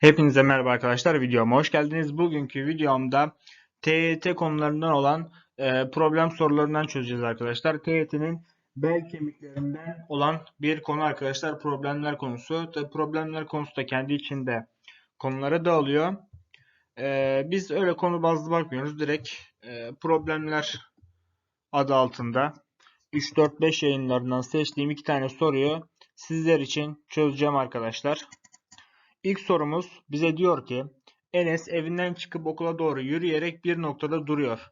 Hepinize merhaba arkadaşlar. Videoma hoş geldiniz. Bugünkü videomda TYT konularından olan e, problem sorularından çözeceğiz arkadaşlar. TYT'nin bel kemiklerinden olan bir konu arkadaşlar. Problemler konusu. Tabii problemler konusu da kendi içinde konulara dağılıyor. E, biz öyle konu bazlı bakmıyoruz. Direkt e, problemler adı altında 3-4-5 yayınlarından seçtiğim iki tane soruyu sizler için çözeceğim arkadaşlar. İlk sorumuz bize diyor ki Enes evinden çıkıp okula doğru yürüyerek bir noktada duruyor.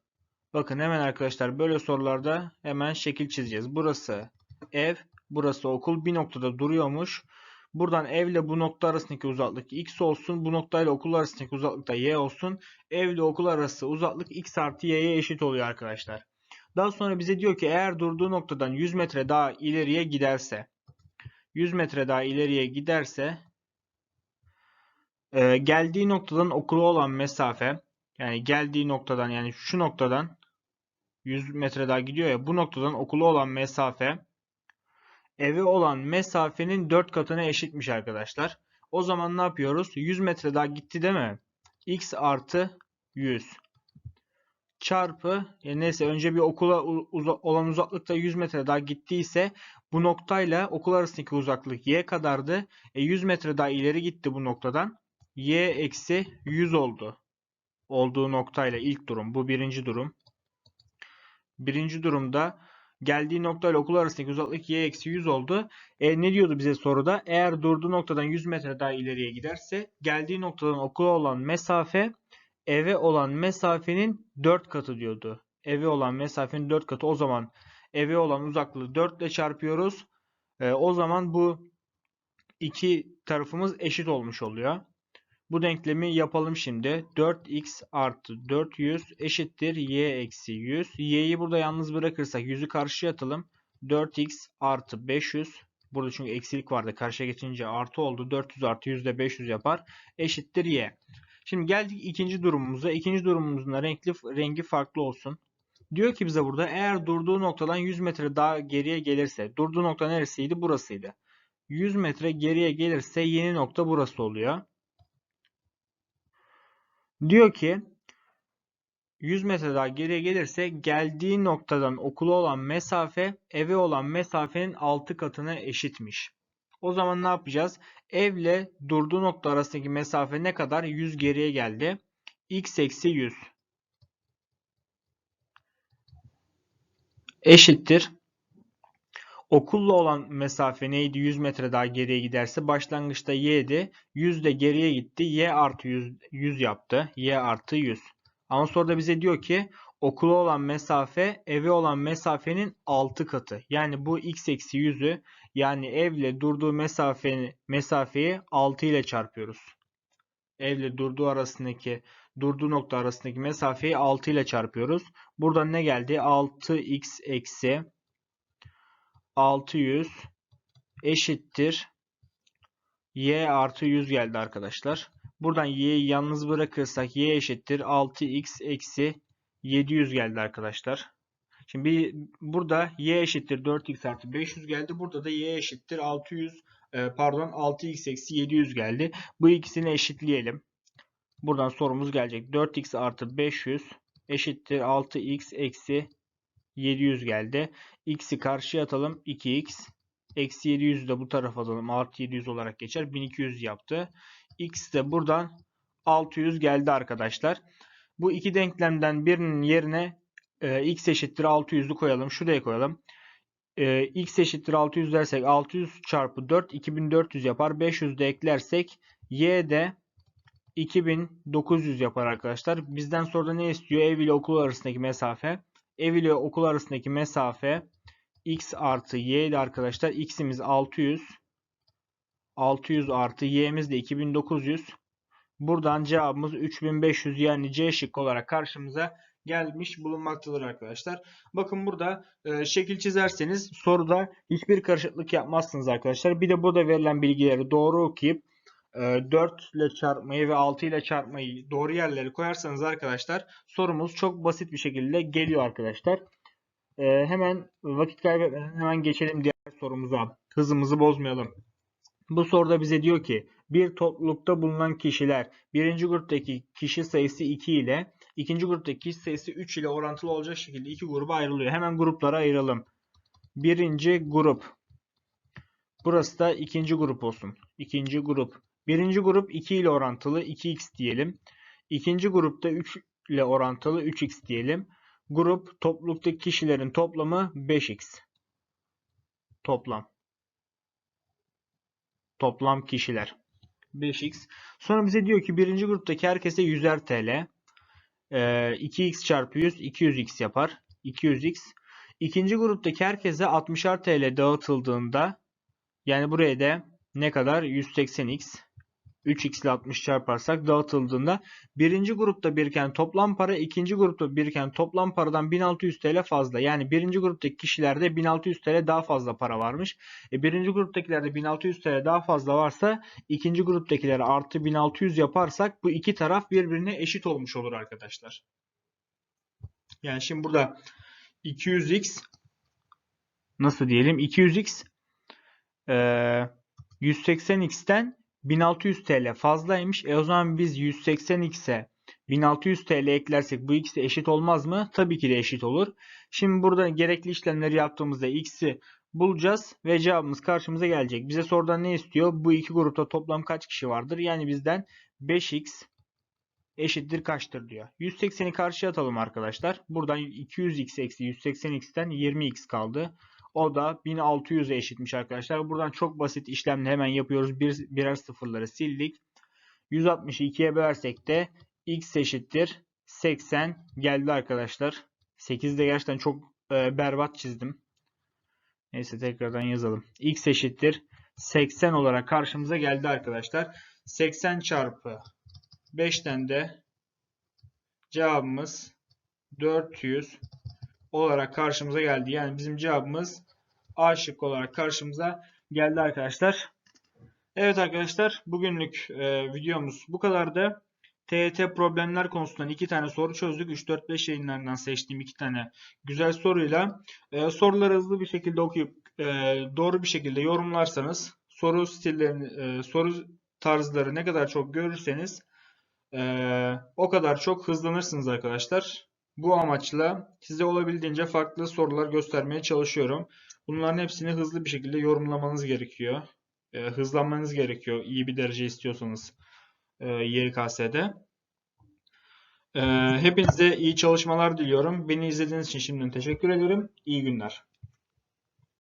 Bakın hemen arkadaşlar böyle sorularda hemen şekil çizeceğiz. Burası ev, burası okul bir noktada duruyormuş. Buradan evle bu nokta arasındaki uzaklık x olsun. Bu noktayla okul arasındaki uzaklık da y olsun. Evle okul arası uzaklık x artı y'ye eşit oluyor arkadaşlar. Daha sonra bize diyor ki eğer durduğu noktadan 100 metre daha ileriye giderse 100 metre daha ileriye giderse ee, geldiği noktadan okula olan mesafe yani geldiği noktadan yani şu noktadan 100 metre daha gidiyor ya bu noktadan okula olan mesafe eve olan mesafenin 4 katına eşitmiş arkadaşlar. O zaman ne yapıyoruz? 100 metre daha gitti değil mi? x artı 100 çarpı yani neyse önce bir okula uza olan uzaklıkta 100 metre daha gittiyse bu noktayla okul arasındaki uzaklık y kadardı. E 100 metre daha ileri gitti bu noktadan y eksi 100 oldu. Olduğu noktayla ilk durum. Bu birinci durum. Birinci durumda geldiği noktayla okul arasındaki uzaklık y eksi 100 oldu. E, ne diyordu bize soruda? Eğer durduğu noktadan 100 metre daha ileriye giderse geldiği noktadan okula olan mesafe eve olan mesafenin 4 katı diyordu. Eve olan mesafenin 4 katı. O zaman eve olan uzaklığı 4 ile çarpıyoruz. E, o zaman bu iki tarafımız eşit olmuş oluyor. Bu denklemi yapalım şimdi. 4x artı 400 eşittir y eksi 100. y'yi burada yalnız bırakırsak 100'ü karşıya atalım. 4x artı 500. Burada çünkü eksilik vardı. Karşıya geçince artı oldu. 400 artı 100 de 500 yapar. Eşittir y. Şimdi geldik ikinci durumumuza. İkinci durumumuzun da renkli, rengi farklı olsun. Diyor ki bize burada eğer durduğu noktadan 100 metre daha geriye gelirse. Durduğu nokta neresiydi? Burasıydı. 100 metre geriye gelirse yeni nokta burası oluyor. Diyor ki 100 metre daha geriye gelirse geldiği noktadan okula olan mesafe eve olan mesafenin 6 katına eşitmiş. O zaman ne yapacağız? Evle durduğu nokta arasındaki mesafe ne kadar? 100 geriye geldi. x eksi 100 eşittir. Okulla olan mesafe neydi? 100 metre daha geriye giderse başlangıçta y'di. 100 de geriye gitti. y artı 100, 100 yaptı. y artı 100. Ama sonra da bize diyor ki okula olan mesafe eve olan mesafenin 6 katı. Yani bu x eksi 100'ü yani evle durduğu mesafeyi, mesafeyi 6 ile çarpıyoruz. Evle durduğu arasındaki durduğu nokta arasındaki mesafeyi 6 ile çarpıyoruz. Buradan ne geldi? 6x eksi 600 eşittir y artı 100 geldi arkadaşlar. Buradan y'yi yalnız bırakırsak y eşittir 6x eksi 700 geldi arkadaşlar. Şimdi bir, burada y eşittir 4x artı 500 geldi. Burada da y eşittir 600 e, pardon 6x eksi 700 geldi. Bu ikisini eşitleyelim. Buradan sorumuz gelecek. 4x artı 500 eşittir 6x eksi 700 geldi. X'i karşıya atalım. 2x. Eksi 700'ü de bu tarafa atalım. Artı 700 olarak geçer. 1200 yaptı. X de buradan 600 geldi arkadaşlar. Bu iki denklemden birinin yerine e, x eşittir 600'ü koyalım. Şuraya koyalım. E, x eşittir 600 dersek 600 çarpı 4 2400 yapar. 500 de eklersek y de 2900 yapar arkadaşlar. Bizden sonra ne istiyor? Ev ile okul arasındaki mesafe ev ile okul arasındaki mesafe x artı y ile arkadaşlar. x'imiz 600. 600 artı y'miz de 2900. Buradan cevabımız 3500 yani C şık olarak karşımıza gelmiş bulunmaktadır arkadaşlar. Bakın burada e, şekil çizerseniz soruda hiçbir karışıklık yapmazsınız arkadaşlar. Bir de burada verilen bilgileri doğru okuyup 4 ee, ile çarpmayı ve 6 ile çarpmayı doğru yerlere koyarsanız arkadaşlar sorumuz çok basit bir şekilde geliyor arkadaşlar. Ee, hemen vakit kaybetmeden hemen geçelim diğer sorumuza. Hızımızı bozmayalım. Bu soruda bize diyor ki Bir toplulukta bulunan kişiler birinci gruptaki kişi sayısı 2 ile ikinci gruptaki kişi sayısı 3 ile orantılı olacak şekilde iki gruba ayrılıyor. Hemen gruplara ayıralım. Birinci grup. Burası da ikinci grup olsun. İkinci grup. Birinci grup 2 ile orantılı 2x diyelim. İkinci grupta 3 ile orantılı 3x diyelim. Grup topluluktaki kişilerin toplamı 5x. Toplam. Toplam kişiler. 5x. Sonra bize diyor ki birinci gruptaki herkese 100'er TL. Ee, 2x çarpı 100 200x yapar. 200x. İkinci gruptaki herkese 60'ar TL dağıtıldığında yani buraya da ne kadar? 180x. 3x ile 60 çarparsak dağıtıldığında birinci grupta biriken toplam para ikinci grupta biriken toplam paradan 1600 TL fazla. Yani birinci gruptaki kişilerde 1600 TL daha fazla para varmış. E, birinci gruptakilerde 1600 TL daha fazla varsa ikinci gruptakilere artı 1600 yaparsak bu iki taraf birbirine eşit olmuş olur arkadaşlar. Yani şimdi burada 200x nasıl diyelim 200x e, 180x'ten 1600 TL fazlaymış. E o zaman biz 180x'e 1600 TL eklersek bu ikisi eşit olmaz mı? Tabii ki de eşit olur. Şimdi burada gerekli işlemleri yaptığımızda x'i bulacağız ve cevabımız karşımıza gelecek. Bize sorudan ne istiyor? Bu iki grupta toplam kaç kişi vardır? Yani bizden 5x eşittir kaçtır diyor. 180'i karşıya atalım arkadaşlar. Buradan 200x eksi 180x'ten 20x kaldı. O da 1600'e eşitmiş arkadaşlar. Buradan çok basit işlemle hemen yapıyoruz. Bir, birer sıfırları sildik. 160'ı 2'ye bölersek de x eşittir 80 geldi arkadaşlar. 8'de gerçekten çok e, berbat çizdim. Neyse tekrardan yazalım. x eşittir 80 olarak karşımıza geldi arkadaşlar. 80 çarpı 5'ten de cevabımız 400 olarak karşımıza geldi. Yani bizim cevabımız A şıkkı olarak karşımıza geldi arkadaşlar. Evet arkadaşlar bugünlük e, videomuz bu kadardı. TET problemler konusundan iki tane soru çözdük. 3-4-5 yayınlarından seçtiğim iki tane güzel soruyla. E, soruları hızlı bir şekilde okuyup e, doğru bir şekilde yorumlarsanız soru stillerini, e, soru tarzları ne kadar çok görürseniz e, o kadar çok hızlanırsınız arkadaşlar. Bu amaçla size olabildiğince farklı sorular göstermeye çalışıyorum. Bunların hepsini hızlı bir şekilde yorumlamanız gerekiyor. E, hızlanmanız gerekiyor iyi bir derece istiyorsanız e, YKS'de. E, hepinize iyi çalışmalar diliyorum. Beni izlediğiniz için şimdiden teşekkür ederim. İyi günler.